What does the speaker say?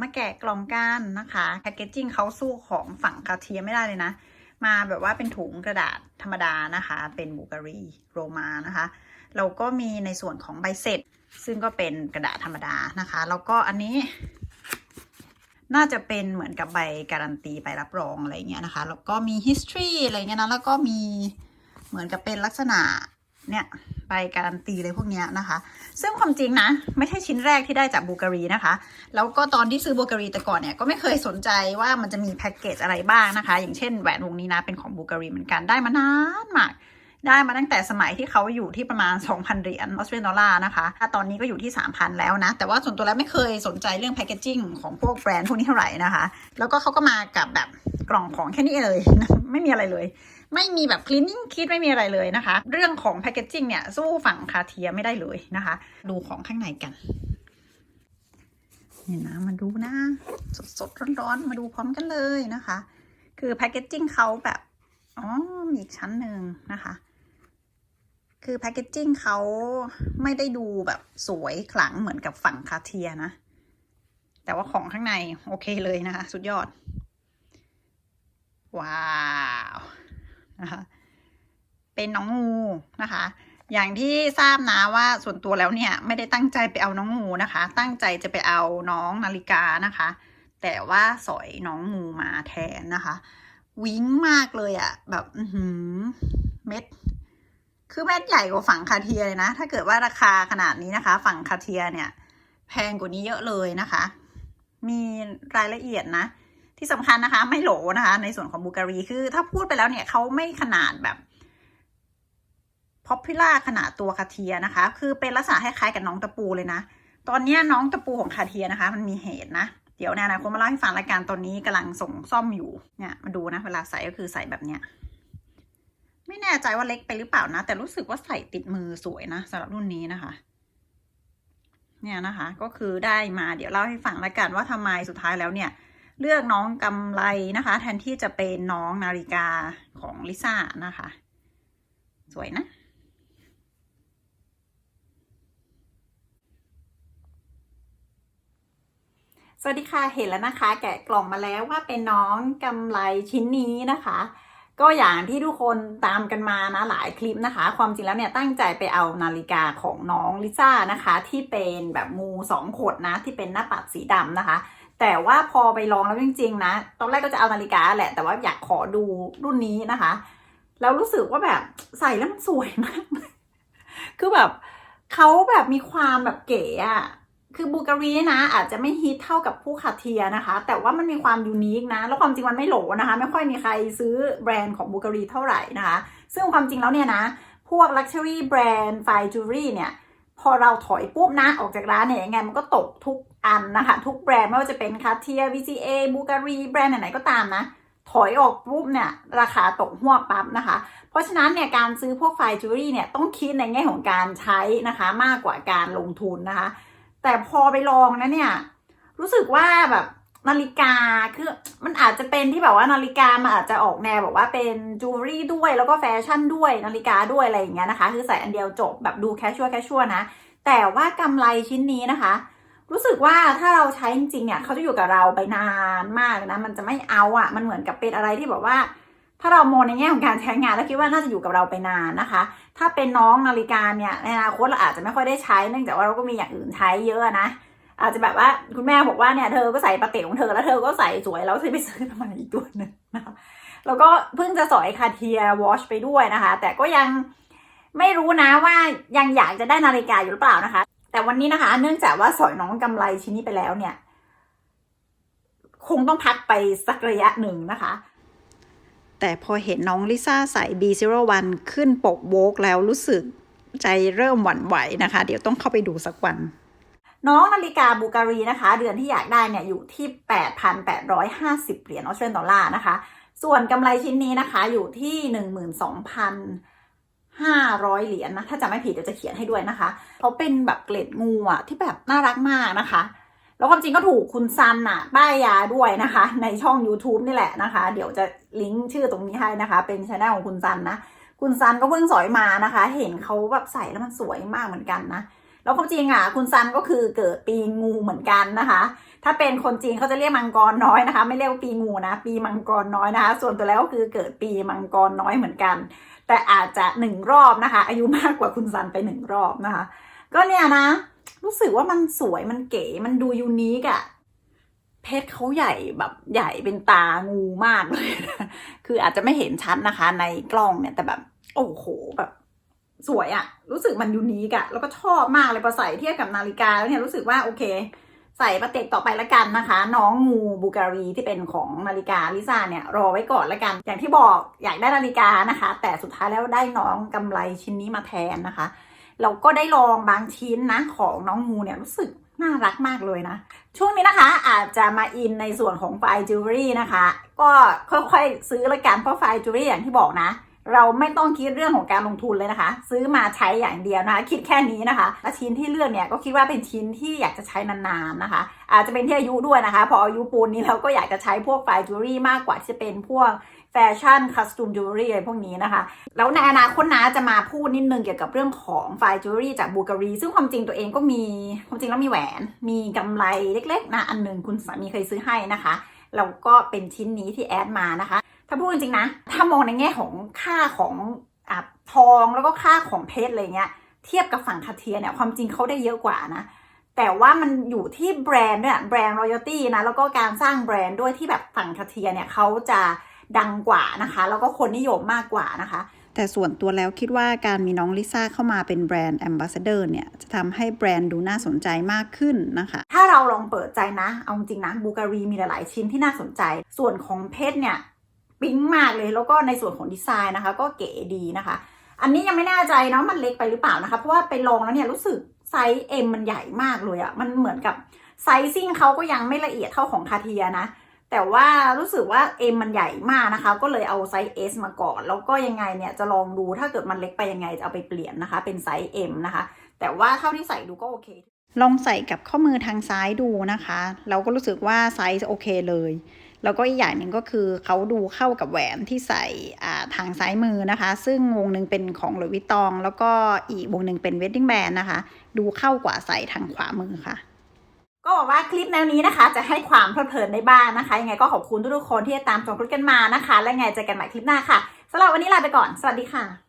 มาแกะกล่องกันนะคะแพคเกจจิ้งเขาสู้ของฝั่งคาเทียไม่ได้เลยนะ มาแบบว่าเป็นถุงกระดาษธรรมดานะคะ เป็นบูการีโรมานะคะ เราก็มีในส่วนของใบเสร็จ ซึ่งก็เป็นกระดาษธรรมดานะคะ แล้วก็อันนี้ น่าจะเป็นเหมือนกับใบการันตีใบรับรองอะไรเงี้ยนะคะ แล้วก็มี history อะไรเงี้ยนะ แล้วก็มีเหมือนกับเป็นลักษณะ เนี่ยใบการันตีเลยพวกนี้นะคะ ซึ่งความจริงนะ ไม่ใช่ชิ้นแรกที่ได้จากบูการีนะคะ แล้วก็ตอนที่ซื้อบูการีแต่ก่อนเนี่ยก็ไม่เคยสนใจว่ามันจะมีแพ็กเกจอะไรบ้างนะคะ อย่างเช่นแหวนวงนี้นะเป็นของบูการีเหมือนกันได้มานานมากได้มาตั้งแต่สมัยที่เขาอยู่ที่ประมาณ 2,000 เหรียญออสเตรเลียดอลลาร์นะคะ ตอนนี้ก็อยู่ที่ 3,000 แล้วนะ แต่ว่าส่วนตัวแล้วไม่เคยสนใจเรื่องแพคเกจจิ้งของพวกแบรนด์พวกนี้เท่าไหร่นะคะ แล้วก็เขาก็มากับแบบกล่องของแค่นี้เลย ไม่มีอะไรเลย ไม่มีแบบ cleaning kit ไม่มีอะไรเลยนะคะ เรื่องของแพคเกจจิ้งเนี่ย สู้ฝั่งคาเทียไม่ได้เลยนะคะ ดูของข้างในกันเนี่ยนะมาดูนะสดๆร้อนๆ มาดูพร้อมกันเลยนะคะ คือแพคเกจจิ้งเขาแบบ อ๋อ มีอีกชั้นหนึ่งนะคะ คือแพคเกจจิ้งเขาไม่ได้ดูแบบสวยขลังเหมือนกับฝั่งคาเทียนะ แต่ว่าของข้างในโอเคเลยนะคะ สุดยอด ว้าว นะคะ เป็นน้องงูนะคะ อย่างที่ทราบนะว่าส่วนตัวแล้วเนี่ยไม่ได้ตั้งใจไปเอาน้องงูนะคะ ตั้งใจจะไปเอาน้องนาฬิกานะคะ แต่ว่าสอยน้องงูมาแทนนะคะ วิ้งมากเลยอะแบบอือหือเม็ด คือเม็ดใหญ่กว่าฝั่งคาเทียเลยนะ ถ้าเกิดว่าราคาขนาดนี้นะคะ ฝั่งคาเทียเนี่ย แพงกว่านี้เยอะเลยนะคะ มีรายละเอียดนะ ที่สำคัญนะคะไม่โหลนะคะ ในส่วนของบูการีคือ ถ้าพูดไปแล้วเนี่ยเขาไม่ขนาดแบบ popular ขนาดตัวคาเทียนะคะ คือเป็นลักษณะคล้ายๆกับน้องตะปูเลยนะ ตอนนี้น้องตะปูของคาเทียนะคะ มันมีเหตุนะ เดี๋ยวในอนาคตมาเล่าให้ฟังรายการตอนนี้กำลังส่งซ่อมอยู่เนี่ยมาดูนะเวลาใส่ก็คือใส่แบบเนี้ยไม่แน่ใจว่าเล็กไปหรือเปล่านะ แต่รู้สึกว่าใส่ติดมือสวยนะสำหรับรุ่นนี้นะคะเนี่ยนะคะก็คือได้มาเดี๋ยวเล่าให้ฟังรายการว่าทำไมสุดท้ายแล้วเนี่ย เลือกน้องกำไรนะคะ แทนที่จะเป็นน้องนาฬิกาของลิซ่านะคะ สวยนะ สวัสดีค่ะเห็นแล้วนะคะ แกะกล่องมาแล้วว่าเป็นน้องกำไรชิ้นนี้นะคะก็อย่างที่ทุกคนตามกันมานะหลายคลิปนะคะ ความจริงแล้วเนี่ยตั้งใจไปเอานาฬิกาของน้องลิซ่านะคะ ที่เป็นแบบงูสองขดนะที่เป็นหน้าปัดสีดำนะคะ แต่ว่าพอไปลองแล้วจริงๆนะ ตอนแรกก็จะเอานาฬิกาแหละ แต่ว่าอยากขอดูรุ่นนี้นะคะ แล้วรู้สึกว่าแบบใส่แล้วมันสวยมาก คือแบบเขาแบบมีความแบบเก๋อะคือบูการีนะ อาจจะไม่ฮิตเท่ากับผู้คาเทียนะคะ แต่ว่ามันมีความยูนิคนะ แล้วความจริงมันไม่โหลนะคะ ไม่ค่อยมีใครซื้อแบรนด์ของบูการีเท่าไหร่นะคะ ซึ่งความจริงแล้วเนี่ยนะ พวก Luxury แบรนด์ไฟจูรี่เนี่ย อเราถอยปุ๊บนะออกจากร้านเนี่ยยังไงมันก็ตกทุกอันนะคะ ทุกแบรนด์ไม่ว่าจะเป็นคาเทียวีซีเอบูการีแบรนด์ไหนๆก็ตามนะ ถอยออกปุ๊บเนี่ยราคาตกหัวบปั๊บนะคะ เพราะฉะนั้นเนี่ยการซื้อพวกไฟจูรี่เนี่ยต้องคิดในแง่ของการใช้นะคะมากกว่าการลงทุนนะคะ แต่พอไปลองนะเนี่ยรู้สึกว่าแบบ นาฬิกาคือมันอาจจะเป็นที่แบบว่านาฬิกามันอาจจะออกแนวแบบว่าเป็นจูเวลรี่ด้วยแล้วก็แฟชั่นด้วยนาฬิกาด้วยอะไรอย่างเงี้ยนะคะ คือใส่อันเดียวจบแบบดูแคชชัวแคชชัวนะ แต่ว่ากำไรชิ้นนี้นะคะ รู้สึกว่าถ้าเราใช้จริงๆเนี่ยเขาจะอยู่กับเราไปนานมากนะมันจะไม่เอาอะ่ะมันเหมือนกับเป็นอะไรที่แบบว่า ถ้าเรามองในแง่ของการใช้งานแล้วคิดว่าน่าจะอยู่กับเราไปนานนะคะ ถ้าเป็นน้องนาฬิกาเนี่ยในอนาคตเราอาจจะไม่ค่อยได้ใช้เนื่องจากว่าเราก็มีอย่างอื่นใช้เยอะนะ อาจจะแบบว่าคุณแม่บอกว่าเนี่ยเธอก็ใส่ปาเตะของเธอแล้วเธอก็ใส่สวยแล้วเธอไปซื้อทำไมอีกตัวหนึ่งนะคะแล้วก็เพิ่งจะสอยคาเทียวอชไปด้วยนะคะ แต่ก็ยังไม่รู้นะว่ายังอยากจะได้นาฬิกาอยู่หรือเปล่านะคะ แต่วันนี้นะคะ เนื่องจากว่าสอยน้องกำไรชิ้นนี้ไปแล้วเนี่ย คงต้องพักไปสักระยะหนึ่งนะคะ แต่พอเห็นน้องลิซ่าใส่ B01 ขึ้นปกโวกแล้วรู้สึกใจเริ่มหวั่นไหวนะคะ เดี๋ยวต้องเข้าไปดูสักวัน น้องนาฬิกาบูการีนะคะ เดือนที่อยากได้เนี่ยอยู่ที่ 8,850 เหรียญออสเตรเลียนดอลลาร์นะคะ ส่วนกำไรชิ้นนี้นะคะอยู่ที่ 12,500 เหรียญนะ ถ้าจำไม่ผิดเดี๋ยวจะเขียนให้ด้วยนะคะเขาเป็นแบบเกล็ดงูอะที่แบบน่ารักมากนะคะ แล้วความจริงก็ถูกคุณซันอะป้ายยาด้วยนะคะ ในช่อง YouTube นี่แหละนะคะ เดี๋ยวจะลิงก์ชื่อตรงนี้ให้นะคะ เป็นช anel ของคุณซันนะ คุณซันก็เพิ่งสอยมานะคะ เห็นเขาแบบใส่แล้วมันสวยมากเหมือนกันนะ แล้วความจริงอะคุณซันก็คือเกิดปีงูเหมือนกันนะคะ ถ้าเป็นคนจีนเขาจะเรียกมังกรน้อยนะคะ ไม่เรียกว่าปีงูนะ ปีมังกรน้อยนะคะ ส่วนตัวแล้วก็คือเกิดปีมังกรน้อยเหมือนกัน แต่อาจจะหนึ่งรอบนะคะ อายุมากกว่าคุณซันไปหนึ่งรอบนะคะ ก็เนี่ยนะ รู้สึกว่ามันสวยมันเก๋มันดูยูนิคอะเพชรเขาใหญ่แบบใหญ่เป็นตางูมากเลยนะคืออาจจะไม่เห็นชัดนะคะในกล้องเนี่ยแต่แบบ โอ้โหแบบ สวยอะรู้สึกมันยูนิคอะแล้วก็ชอบมากเลยพอใส่เทียบกับนาฬิกาแล้วเนี่ยรู้สึกว่าโอเค ใส่ประเตกต่อไปละกันนะคะ น้องงูบูการีที่เป็นของนาฬิกาลิซ่าเนี่ยรอไว้ก่อนละกัน อย่างที่บอกอยากได้นาฬิกานะคะ แต่สุดท้ายแล้วได้น้องกำไรชิ้นนี้มาแทนนะคะเราก็ได้ลองบางชิ้นนะของน้องงูเนี่ยรู้สึกน่ารักมากเลยนะ ช่วงนี้นะคะอาจจะมาอินในส่วนของไฟจิวเวลรี่นะคะ ก็ค่อยๆซื้อละกันเพราะไฟจิวเวลรี่อย่างที่บอกนะ เราไม่ต้องคิดเรื่องของการลงทุนเลยนะคะ ซื้อมาใช้อย่างเดียวนะคะ คิดแค่นี้นะคะและชิ้นที่เลือกเนี่ยก็คิดว่าเป็นชิ้นที่อยากจะใช้นานๆนะคะ อาจจะเป็นที่อายุด้วยนะคะ พออายุปูนนี้เราก็อยากจะใช้พวกไฟจิวเวลรี่มากกว่าที่จะเป็นพวกแฟชั่นคัสตูมจิวเวลรี่อะไรพวกนี้นะคะ แล้วในอนาคตนะจะมาพูดนิดนึงเกี่ยวกับเรื่องของไฟจิวเวลรี่จากบูการี ซึ่งความจริงตัวเองก็มีความจริงแล้วมีแหวน มีกำไรเล็กๆนะอันหนึ่งคุณสามีเคยซื้อให้นะคะแล้วก็เป็นชิ้นนี้ที่แอดมานะคะ ถ้าพูดจริงๆนะ ถ้ามองในแง่ของค่าของอะทองแล้วก็ค่าของเพชรอะไรเงี้ย เทียบกับฝั่งคาเทียเนี่ยความจริงเขาได้เยอะกว่านะ แต่ว่ามันอยู่ที่แบรนด์ด้วยแบรนด์รอยัลตี้นะแล้วก็การสร้างแบรนด์ด้วยที่แบบฝั่งคาเทียเนี่ยเขาจะดังกว่านะคะ แล้วก็คนนิยมมากกว่านะคะ แต่ส่วนตัวแล้วคิดว่าการมีน้องลิซ่าเข้ามาเป็นแบรนด์แอมบาสเดอร์เนี่ย จะทำให้แบรนด์ดูน่าสนใจมากขึ้นนะคะ ถ้าเราลองเปิดใจนะ เอาจริงนะบูการีมีหลายๆชิ้นที่น่าสนใจ ส่วนของเพชรเนี่ย ปิ๊งมากเลย แล้วก็ในส่วนของดีไซน์นะคะ ก็เก๋ดีนะคะ อันนี้ยังไม่แน่ใจเนาะมันเล็กไปหรือเปล่านะคะ เพราะว่าไปลองแล้วเนี่ยรู้สึกไซส์ M มันใหญ่มากเลยอะมันเหมือนกับไซซิ่งเขาก็ยังไม่ละเอียดเท่าของคาเทียนะ แต่ว่ารู้สึกว่า M มันใหญ่มากนะคะ ก็เลยเอาไซส์ S มาก่อน แล้วก็ยังไงเนี่ยจะลองดูถ้าเกิดมันเล็กไปยังไงจะเอาไปเปลี่ยนนะคะ เป็นไซส์ M นะคะ แต่ว่าเท่าที่ใส่ดูก็โอเค ลองใส่กับข้อมือทางซ้ายดูนะคะ เราก็รู้สึกว่าไซส์โอเคเลย แล้วก็อีกอย่างหนึ่งก็คือเขาดูเข้ากับแหวนที่ใส่อ่าทางซ้ายมือนะคะ ซึ่งวงหนึ่งเป็นของหลุยส์วิตตอง แล้วก็อีกวงหนึ่งเป็นเวดดิ้งแบนนะคะ ดูเข้ากว่าใส่ทางขวามือค่ะก็บอกว่าคลิปแนวนี้นะคะ จะให้ความเพลิดเพลินได้บ้างนะคะ ยังไงก็ขอบคุณทุกๆคนที่ตามชมคลิปกันมานะคะ และไงเจอกันใหม่คลิปหน้าค่ะสำหรับวันนี้ลาไปก่อน สวัสดีค่ะ